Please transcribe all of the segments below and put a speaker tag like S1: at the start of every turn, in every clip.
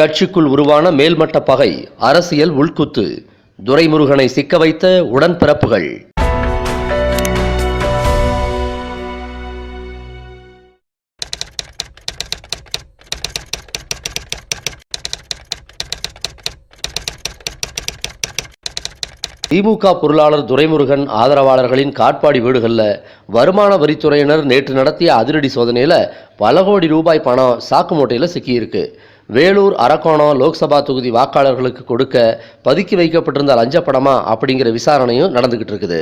S1: கட்சிக்குள் உருவான மேல்மட்ட பகை அரசியல் உள்குத்து. துரைமுருகனை சிக்க வைத்த உடன்பிறப்புகள். திமுக பொருளாளர் துரைமுருகன் ஆதரவாளர்களின் காட்பாடி வீடுகளில் வருமான வரித்துறையினர் நேற்று நடத்திய அதிரடி சோதனையில் பல கோடி ரூபாய் பணம் சாக்கு மூட்டையில் சிக்கியிருக்கு. வேலூர் அரக்கோணம் லோக்சபா தொகுதி வாக்காளர்களுக்கு கொடுக்க பதுக்கி வைக்கப்பட்டிருந்த லஞ்ச பணமா அப்படிங்கிற விசாரணையும் நடந்துகிட்டு இருக்குது.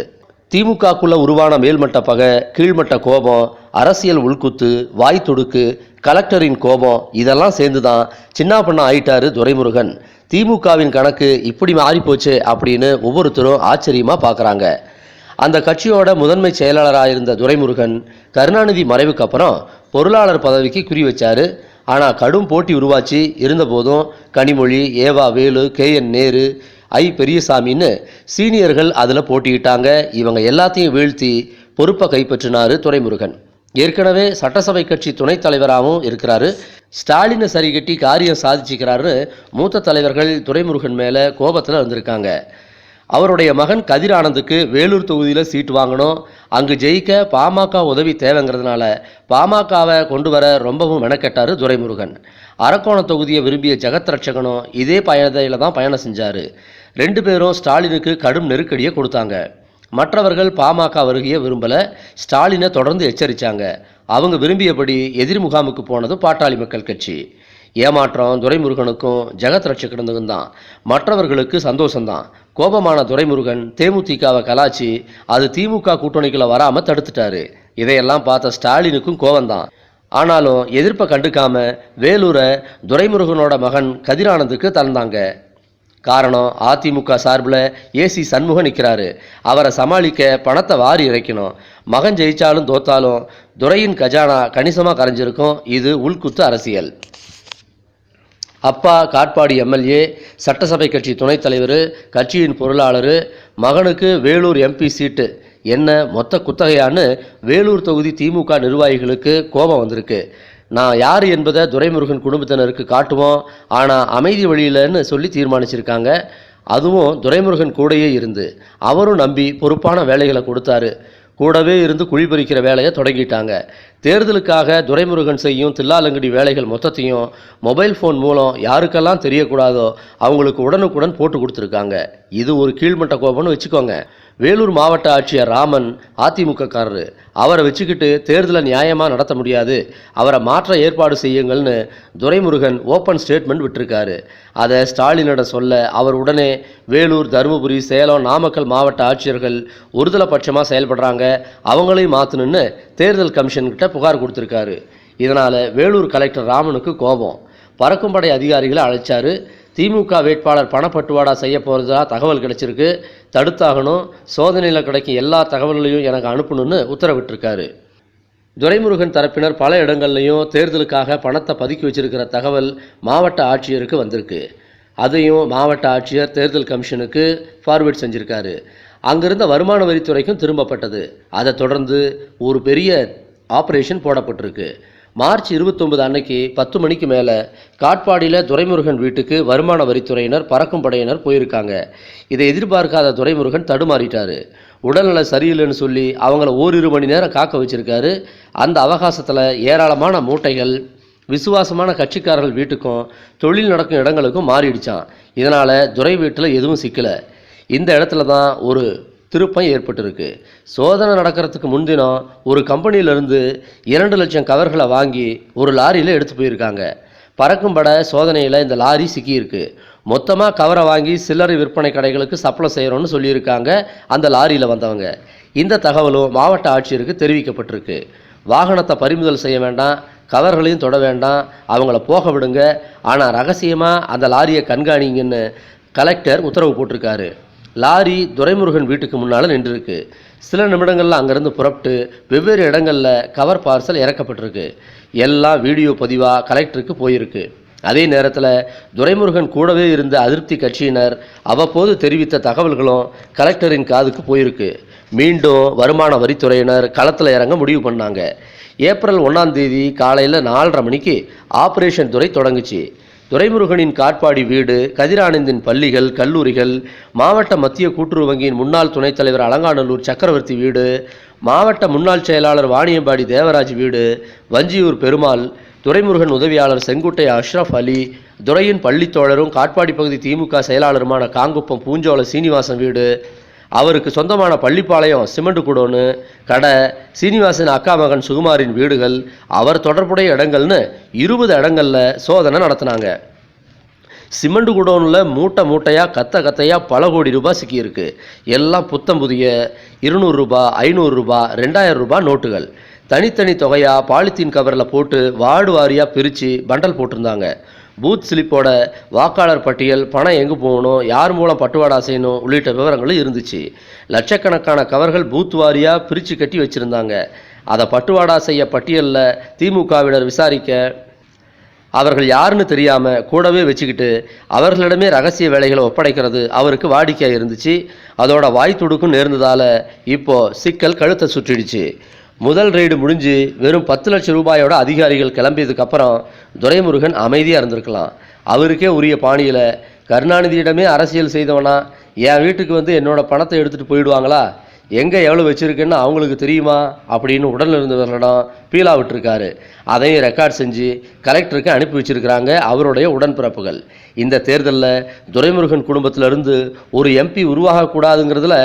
S1: திமுகக்குள்ள உருவான மேல்மட்ட பகை கீழ்மட்ட கோபம் அரசியல் உள்குத்து வாய் துடுக்கு கலெக்டரின் கோபம் இதெல்லாம் சேர்ந்து தான் சின்ன பண்ண ஆயிட்டாரு துரைமுருகன். திமுகவின் கணக்கு இப்படி மாறிப்போச்சு அப்படின்னு ஒவ்வொருத்தரும் ஆச்சரியமாக பார்க்குறாங்க அந்த கட்சியோட முதன்மை செயலாளராக இருந்த துரைமுருகன் கருணாநிதி மறைவுக்கு அப்புறம் பொருளாளர் பதவிக்கு குறி வச்சாரு. ஆனால் கடும் போட்டி உருவாச்சு. இருந்தபோதும் Kanimozhi E V Velu K N Nehru I பெரியசாமின்னு சீனியர்கள் அதில் போட்டியிட்டாங்க. இவங்க எல்லாத்தையும் வீழ்த்தி பொறுப்பை கைப்பற்றினார் துரைமுருகன். ஏற்கனவே சட்டசபை கட்சி துணைத் தலைவராகவும் இருக்கிறாரு. ஸ்டாலினை சரி கட்டி காரியம் சாதிச்சுக்கிறாருன்னு மூத்த தலைவர்கள் துரைமுருகன் மேலே கோபத்தில் வந்திருக்காங்க அவருடைய மகன் கதிர் ஆனந்துக்கு வேலூர் தொகுதியில் சீட்டு வாங்கணும். அங்கு ஜெயிக்க பாமக உதவி தேவைங்கிறதுனால பாமகவை கொண்டு வர ரொம்பவும் மெனக்கெட்டார் துரைமுருகன். அரக்கோணம் தொகுதியை விரும்பிய ஜெகத் ரட்சகனும் இதே பயணத்தில் தான் பயணம் செஞ்சார். ரெண்டு பேரும் ஸ்டாலினுக்கு கடும் நெருக்கடியை கொடுத்தாங்க. மற்றவர்கள் பாமக வருகையை விரும்பலை. ஸ்டாலினை தொடர்ந்து எச்சரித்தாங்க அவங்க விரும்பியபடி எதிர் முகாமுக்கு போனது பாட்டாளி மக்கள் கட்சி. ஏமாற்றம் துரைமுருகனுக்கும் ஜெகத் ரட்சகனுக்கும் தான். மற்றவர்களுக்கு சந்தோஷம்தான். கோபமான துரைமுருகன் தேமுதிகவை கலாச்சி அது திமுக கூட்டணிக்குள்ள வராமல் தடுத்துட்டாரு. இதையெல்லாம் பார்த்த ஸ்டாலினுக்கும் கோபம்தான். ஆனாலும் எதிர்ப்பை கண்டுக்காம வேலூரை துரைமுருகனோட மகன் கதிரானந்துக்கு தந்தாங்க. காரணம் அதிமுக சார்பில் ஏசி சண்முகம் நிற்கிறாரு அவரை சமாளிக்க பணத்தை வாரி இறைக்கணும். மகன் ஜெயிச்சாலும் தோத்தாலும் துரையின் கஜானா கணிசமாக கரைஞ்சிருக்கும். இது உள்குத்து அரசியல். அப்பா காட்பாடி எம்எல்ஏ சட்டசபை கட்சி துணைத் தலைவர் கட்சியின் பொருளாளர் மகனுக்கு வேலூர் எம்பி சீட்டு. என்ன மொத்த குத்தகையான்னு வேலூர் தொகுதி திமுக நிர்வாகிகளுக்கு கோபம் வந்திருக்கு. நான் யார் என்பதை துரைமுருகன் குடும்பத்தினருக்கு காட்டுவோம். ஆனால் அமைதி வழியிலன்னு சொல்லி தீர்மானிச்சிருக்காங்க. அதுவும் துரைமுருகன் கூடயே இருந்து. அவரும் நம்பி பொறுப்பான வேலைகளை கொடுத்தாரு. கூடவே இருந்து குழி பறிக்கிற வேலையை தொடங்கிட்டாங்க. தேர்தலுக்காக துரைமுருகன் செய்யும் தில்லாலங்கடி வேலைகள் மொத்தத்தையும் மொபைல் ஃபோன் மூலம் யாருக்கெல்லாம் தெரியக்கூடாதோ அவங்களுக்கு உடனுக்குடன் போட்டு கொடுத்துருக்காங்க. இது ஒரு கீழ்மட்ட கோபம்னு வச்சுக்கோங்க. வேலூர் மாவட்ட ஆட்சியர் ராமன் அதிமுகக்காரரு. அவரை வச்சுக்கிட்டு தேர்தலை நியாயமாக நடத்த முடியாது. அவரை மாற்ற ஏற்பாடு செய்யுங்கள்னு துரைமுருகன் ஓப்பன் ஸ்டேட்மெண்ட் விட்டுருக்காரு. அதை ஸ்டாலினிடம் சொல்ல அவர் உடனே வேலூர் தருமபுரி சேலம் நாமக்கல் மாவட்ட ஆட்சியர்கள் ஒருதலை பட்சமாக செயல்படுறாங்க. அவங்களையும் மாற்றணுன்னு தேர்தல் கமிஷன்கிட்ட புகார் கொடுத்துருக்காரு. இதனால் வேலூர் கலெக்டர் ராமனுக்கு கோபம். பறக்கும் படை அதிகாரிகளை அழைச்சாரு. திமுக வேட்பாளர் பணப்பட்டுவாடா செய்ய போகிறதா தகவல் கிடைச்சிருக்கு. தடுத்தாகணும். சோதனையில் கிடைக்கும் எல்லா தகவல்களையும் எனக்கு அனுப்பணும்னு உத்தரவிட்டிருக்காரு. துரைமுருகன் தரப்பினர் பல இடங்கள்லையும் தேர்தலுக்காக பணத்தை பதுக்கி வச்சிருக்கிற தகவல் மாவட்ட ஆட்சியருக்கு வந்திருக்கு. அதையும் மாவட்ட ஆட்சியர் தேர்தல் கமிஷனுக்கு ஃபார்வேர்ட் செஞ்சுருக்காரு. அங்கிருந்த வருமான வரித்துறைக்கும் திரும்பப்பட்டது. அதை தொடர்ந்து ஒரு பெரிய ஆப்ரேஷன் போடப்பட்டிருக்கு. மார்ச் இருபத்தொன்பது அன்னைக்கு பத்து மணிக்கு மேலே காட்பாடியில் துரைமுருகன் வீட்டுக்கு வருமான வரித்துறையினர் பறக்கும் படையினர் போயிருக்காங்க. இதை எதிர்பார்க்காத துரைமுருகன் தடுமாறிட்டார். உடல்நல சரியில்லைன்னு சொல்லி அவங்கள ஓரிரு மணி நேரம் காக்க வச்சுருக்காரு. அந்த அவகாசத்தில் ஏராளமான மூட்டைகள் விசுவாசமான கட்சிக்காரர்கள் வீட்டுக்கும் தொழில் நடக்கும் இடங்களுக்கும் மாறிடுச்சான் இதனால் துறை வீட்டில் எதுவும் சிக்கலை. இந்த இடத்துல தான் ஒரு திருப்பம் ஏற்பட்டிருக்கு. சோதனை நடக்கிறதுக்கு முன்தினம் ஒரு கம்பெனியிலேருந்து இரண்டு லட்சம் கவர்களை வாங்கி ஒரு லாரியில் எடுத்து போயிருக்காங்க. பறக்கும் பட சோதனையில் இந்த லாரி சிக்கியிருக்கு. மொத்தமாக கவரை வாங்கி சில்லறை விற்பனை கடைகளுக்கு சப்ளை செய்கிறோன்னு சொல்லியிருக்காங்க அந்த லாரியில் வந்தவங்க. இந்த தகவலும் மாவட்ட ஆட்சியருக்கு தெரிவிக்கப்பட்டிருக்கு. வாகனத்தை பறிமுதல் செய்ய வேண்டாம் கவர்களையும் தொட வேண்டாம் அவங்கள போக விடுங்க. ஆனால் ரகசியமாக அந்த லாரியை கண்காணிங்கன்னு கலெக்டர் உத்தரவு போட்டிருக்காரு. லாரி துரைமுருகன் வீட்டுக்கு முன்னால் நின்றுருக்கு. சில நிமிடங்களில் அங்கேருந்து புறப்பட்டு வெவ்வேறு இடங்களில் கவர் பார்சல் இறக்கப்பட்டிருக்கு. எல்லாம் வீடியோ பதிவாக கலெக்டருக்கு போயிருக்கு. அதே நேரத்தில் துரைமுருகன் கூடவே இருந்த அதிருப்தி கட்சியினர் அவ்வப்போது தெரிவித்த தகவல்களும் கலெக்டரின் காதுக்கு போயிருக்கு. மீண்டும் வருமான வரித்துறையினர் களத்தில் இறங்க முடிவு பண்ணாங்க. ஏப்ரல் ஒன்றாம் தேதி காலையில் நாலரை மணிக்கு ஆப்ரேஷன் துறை தொடங்குச்சு. துரைமுருகனின் காட்பாடி வீடு கதிரானந்தின் பள்ளிகள் கல்லூரிகள் மாவட்ட மத்திய கூட்டுறவு வங்கியின் முன்னாள் துணைத் தலைவர் அலங்காநல்லூர் சக்கரவர்த்தி வீடு மாவட்ட முன்னாள் செயலாளர் வாணியம்பாடி தேவராஜ் வீடு வஞ்சியூர் பெருமாள் துரைமுருகன் உதவியாளர் செங்குட்டை அஷ்ரஃப் அலி துரையின் பள்ளித்தோழரும் காட்பாடி பகுதி திமுக செயலாளருமான காங்குப்பம் பூஞ்சோல சீனிவாசன் வீடு அவருக்கு சொந்தமான பள்ளிப்பாளையம் சிமெண்ட் குடோனு கடை சீனிவாசன் அக்கா மகன் சுகுமாரின் வீடுகள் அவர் தொடர்புடைய இடங்கள்னு இருபது இடங்களில் சோதனை நடத்தினாங்க. சிமெண்ட் குடோனில் மூட்டை மூட்டையாக கத்த கத்தையாக பல கோடி ரூபாய் சிக்கியிருக்கு. எல்லாம் புத்தம் புதிய இருநூறு ரூபாய் ஐநூறு ரெண்டாயிரம் ரூபாய் நோட்டுகள். தனித்தனி தொகையாக பாலித்தீன் கவரில் போட்டு வார்டு வாரியாக பிரித்து பண்டல் போட்டிருந்தாங்க. பூத் ஸ்லிப்போட வாக்காளர் பட்டியல் பணம் எங்கே போகணும் யார் மூலம் பட்டுவாடா செய்யணும் உள்ளிட்ட விவரங்களும் இருந்துச்சு. லட்சக்கணக்கான கவர்கள் பூத் வாரியாக பிரித்து கட்டி வச்சுருந்தாங்க. அதை பட்டுவாடா செய்ய பட்டியலில் திமுகவினர் விசாரிக்க அவர்கள் யாருன்னு தெரியாமல் கூடவே வச்சுக்கிட்டு அவர்களிடமே ரகசிய வேலைகளை ஒப்படைக்கிறது அவருக்கு வாடிக்கையாக இருந்துச்சு. அதோட வாய் துடுக்கும் நேர்ந்ததால் இப்போ சிக்கல் கழுத்தை சுற்றிடுச்சு. முதல் ரெய்டு முடிஞ்சு வெறும் பத்து லட்சம் ரூபாயோட அதிகாரிகள் கிளம்பியதுக்கப்புறம் துரைமுருகன் அமைதியாக இருந்திருக்கலாம். அவருக்கே உரிய பாணியில் கருணாநிதியிடமே அரசியல் செய்தவனா? என் வீட்டுக்கு வந்து என்னோட பணத்தை எடுத்துகிட்டு போயிடுவாங்களா? எங்கே எவ்வளோ வச்சுருக்குன்னு அவங்களுக்கு தெரியுமா? அப்படின்னு உடல் இருந்தவர்களிடம் பீலா விட்டுருக்காரு. அதையும் ரெக்கார்ட் செஞ்சு கலெக்டருக்கு அனுப்பி வச்சுருக்கிறாங்க அவருடைய உடன்பிறப்புகள். இந்த தேர்தலில் துரைமுருகன் குடும்பத்திலிருந்து ஒரு எம்பி உருவாகக்கூடாதுங்கிறதுல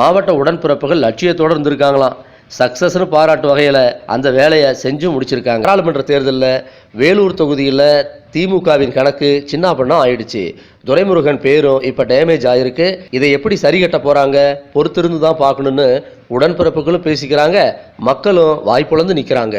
S1: மாவட்ட உடன்பிறப்புகள் லட்சியத்தோடு இருந்திருக்காங்களாம். சக்ஸஸ்னு பாராட்டு வகையில் அந்த வேலையை செஞ்சு முடிச்சிருக்காங்க. நாடாளுமன்ற தேர்தலில் வேலூர் தொகுதியில் திமுகவின் கணக்கு சின்ன பண்ணம் ஆயிடுச்சு. துரைமுருகன் பேரும் இப்போ டேமேஜ் ஆயிருக்கு. இதை எப்படி சரி கட்ட போகிறாங்க பொறுத்திருந்து தான் பார்க்கணுன்னு உடன்பிறப்புகளும் பேசிக்கிறாங்க. மக்களும் வாய்ப்புலந்து நிற்கிறாங்க